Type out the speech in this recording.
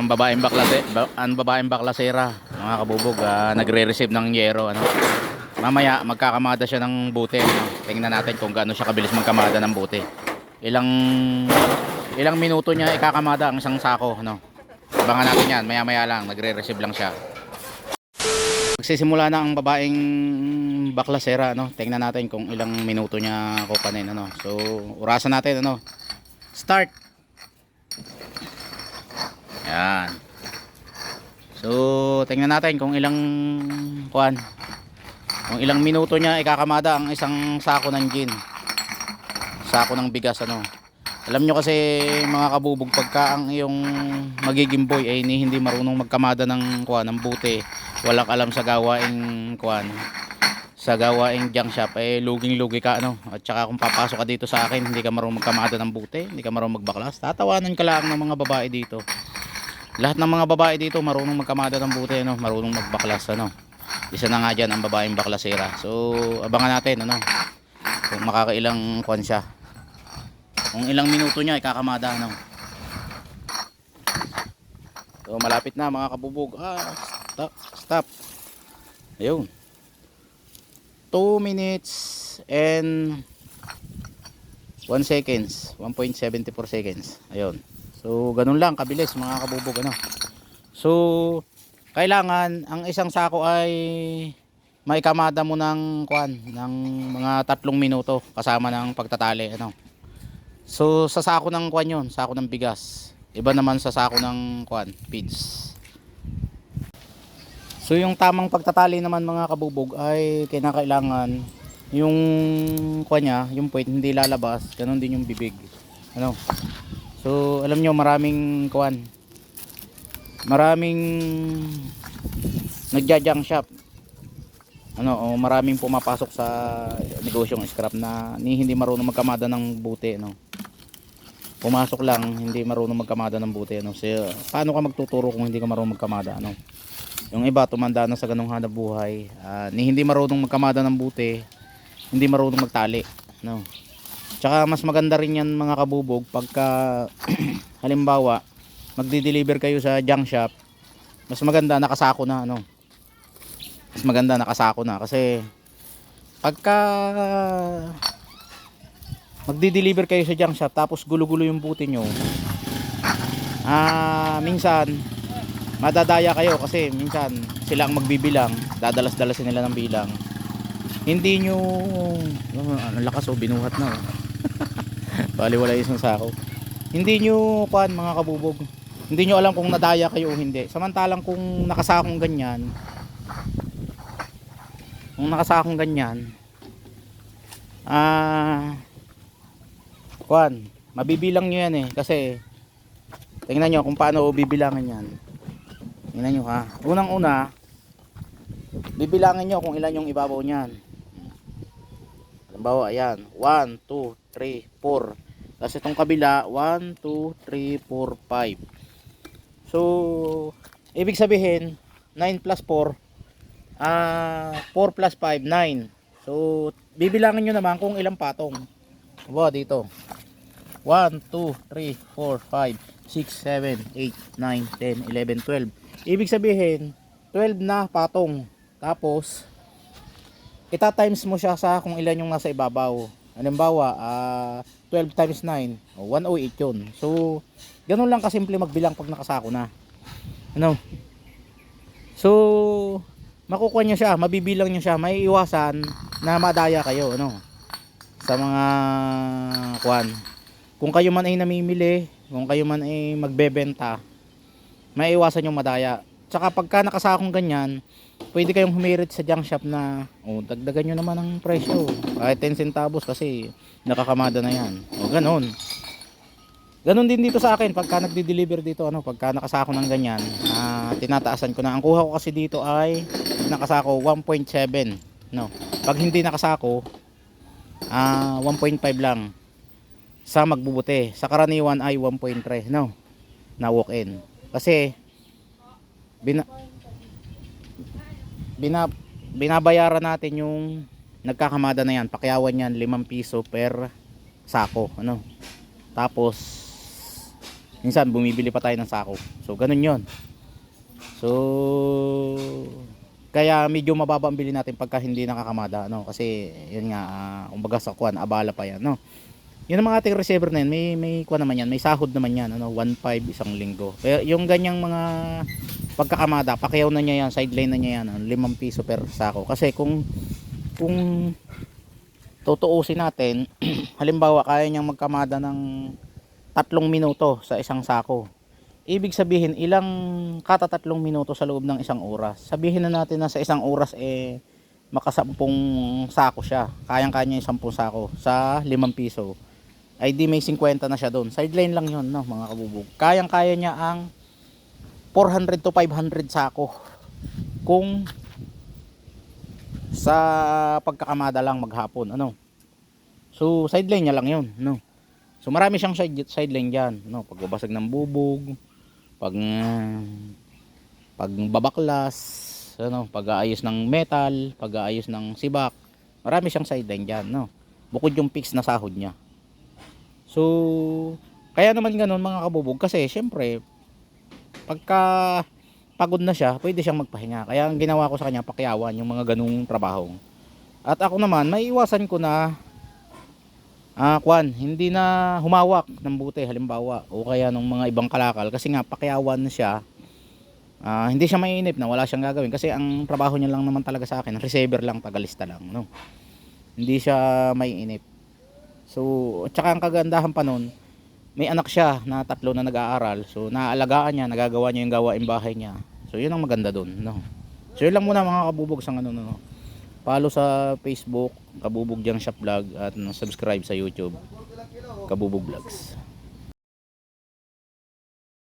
ang babaeng baklase, ba, ang babaeng baklasera, mga kabubog, ah, nagre-receive ng yero, ano. Mamaya magkakamada siya ng buti, ano. Tingnan natin kung gaano siya kabilis magkamada ng buti. Ilang ilang minuto niya ikakamada ang isang sako, ano. Abangan natin 'yan, maya-maya lang, nagre-receive lang siya. Magsisimula na ang babaeng baklasera, ano. Tingnan natin kung ilang minuto niya kukanin, ano. So, orasan natin, ano. Start. Yan. So, tingnan natin kung ilang kuan. Kung ilang minuto niya ikakamada ang isang sako ng gin. Sako ng bigas ano. Alam nyo kasi mga kabubog pagka ang iyong magiging boy ay ni hindi marunong magkamada ng kuan ng buti. Walang alam sa gawaing kuan sa gawaing junk shop eh luging-lugi ka ano at saka kung papasok ka dito sa akin hindi ka marunong magkamada ng buti hindi ka marunong magbaklas tatawanan ka lang ng mga babae dito lahat ng mga babae dito marunong magkamada ng buti ano? Marunong magbaklas ano? Isa na nga dyan ang babaeng baklasera. So abangan natin ano? Kung makakailang kwan siya. Kung ilang minuto niya ikakamada ano? So malapit na mga kabubog. Ah stop stop. Ayun. 2 minutes and 1 seconds. 1.74 seconds. Ayun So, ganun lang kabilis mga kabubog ano. So, kailangan ang isang sako ay maikamada mo ng kwan ng mga tatlong minuto kasama ng pagtatali ano. So, sa sako ng kwan 'yon, sako ng bigas. Iba naman sa sako ng kwan, feeds. So, yung tamang pagtatali naman mga kabubog ay kinakailangan yung kwan niya, yung puwet hindi lalabas, ganun din yung bibig. Ano? So, alam nyo, maraming kuan. Maraming nagja-junk shop. Ano, o maraming pumapasok sa negosyong scrap na ni hindi marunong magkamada ng buti, no. Pumasok lang, hindi marunong magkamada ng buti, no. So, paano ka magtuturo kung hindi ka marunong magkamada, ano? Yung iba tumanda na sa ganung hanap buhay, ah, ni hindi marunong magkamada ng buti, hindi marunong magtali, no. Tsaka mas maganda rin yan mga kabubog pagka halimbawa magdi-deliver kayo sa junk shop mas maganda nakasako na ano mas maganda nakasako na kasi pagka magdi-deliver kayo sa junk shop tapos gulo-gulo yung buti nyo ah minsan madadaya kayo kasi minsan sila ang magbibilang dadalas-dalasin nila ng bilang hindi nyo oh, ang lakas o binuhat na oh. baliwala isang sako. Hindi nyo kuan mga kabubog. Hindi nyo alam kung nadaya kayo o hindi. Samantalang kung nakasakong ganyan kung nakasakong ganyan ah kuan mabibilang nyo yan eh. Kasi tingnan nyo kung paano bibilangin yan. Tingnan nyo ha? Unang una bibilangin nyo kung ilan yung ibabaw niyan. Halimbawa ayan. 1, 2, 3, 4 tapos itong kabila 1, 2, 3, 4, 5 so ibig sabihin 9 plus 4 ah 4 plus 5, 9 so bibilangin nyo naman kung ilang patong. Halimbawa dito. 1, 2, 3, 4, 5 6, 7, 8, 9, 10, 11, 12 ibig sabihin 12 na patong. Tapos ita times mo siya sa kung ilan yung nasa ibabaw halimbawa ah 12 times 9 o 108 yun. So ganun lang kasimple magbilang pag nakasako na. Ano? So makukuha nyo siya mabibilang nyo siya may iwasan na madaya kayo ano? Sa mga kwan. Kung kayo man ay namimili kung kayo man ay magbebenta may iwasan yung madaya. Tsaka pagka nakasakong ganyan pwede kayong humirit sa junk shop na oh, dagdagan nyo naman ang presyo. Kahit 10 centavos kasi nakakamada na yan. O ganon. Ganon din dito sa akin. Pagka nagdi-deliver dito ano pagka nakasako ng ganyan ah, tinataasan ko na. Ang kuha ko kasi dito ay nakasako 1.7 no. Pag hindi nakasako ah 1.5 lang. Sa magbubuti. Sa karaniwan ay 1.3 no. Na walk in. Kasi bina bina, binabayaran natin yung nagkakamada na yan. Pakyawan yan 5 piso per sako ano? Tapos Minsan bumibili pa tayo ng sako. So ganun 'yon. So kaya medyo mababa ang bili natin pagka hindi nakakamada no kasi yun nga uh, umbaga sa kuan abala pa yan no? Yun ang mga ating receiver na yun may may kuan naman yan. May sahod naman yan ano? 1.5 isang linggo. Pero yung ganyang mga pagkakamada pakiyaw na niya yan sideline na niya yan 5 piso per sako. Kasi kung kung tutuusin natin halimbawa kaya niyang magkamada ng tatlong minuto sa isang sako. Ibig sabihin ilang katatatlong minuto sa loob ng isang oras. Sabihin na natin na sa isang oras eh makasampung sako siya. Kayang kanya yung sampung sako sa 5 piso. Ay di may 50 na siya doon. Sideline lang yon no mga kabubog. Kayang kaya niya ang 400 to 500 sako kung sa pagkakamada lang maghapon ano? So sideline niya lang yon no? So marami siyang side, sideline diyan no? Pagbabasag ng bubog pag pag babaklas ano? Pag-aayos ng metal pag-aayos ng sibak marami siyang sideline diyan no? Bukod yung fix na sahod niya. So kaya naman ganun mga kabubog kasi syempre pagka pagod na siya pwede siyang magpahinga. Kaya ang ginawa ko sa kanya pakiyawan yung mga ganung trabaho. At ako naman may iwasan ko na ah kwan, hindi na humawak ng buti halimbawa o kaya ng mga ibang kalakal. Kasi nga pakiyawan siya. Ah, hindi siya mainip na wala siyang gagawin. Kasi ang trabaho niya lang naman talaga sa akin receiver lang tagalista lang no? Hindi siya mainip so at saka ang kagandahan pa nun may anak siya na tatlo na nag-aaral. So naalagaan niya nagagawa niya yung gawain bahay niya. So yun ang maganda dun no? So yun lang muna mga kabubog sa ano no follow sa Facebook Kabubog Jang Shop Vlog at subscribe sa YouTube Kabubog Vlogs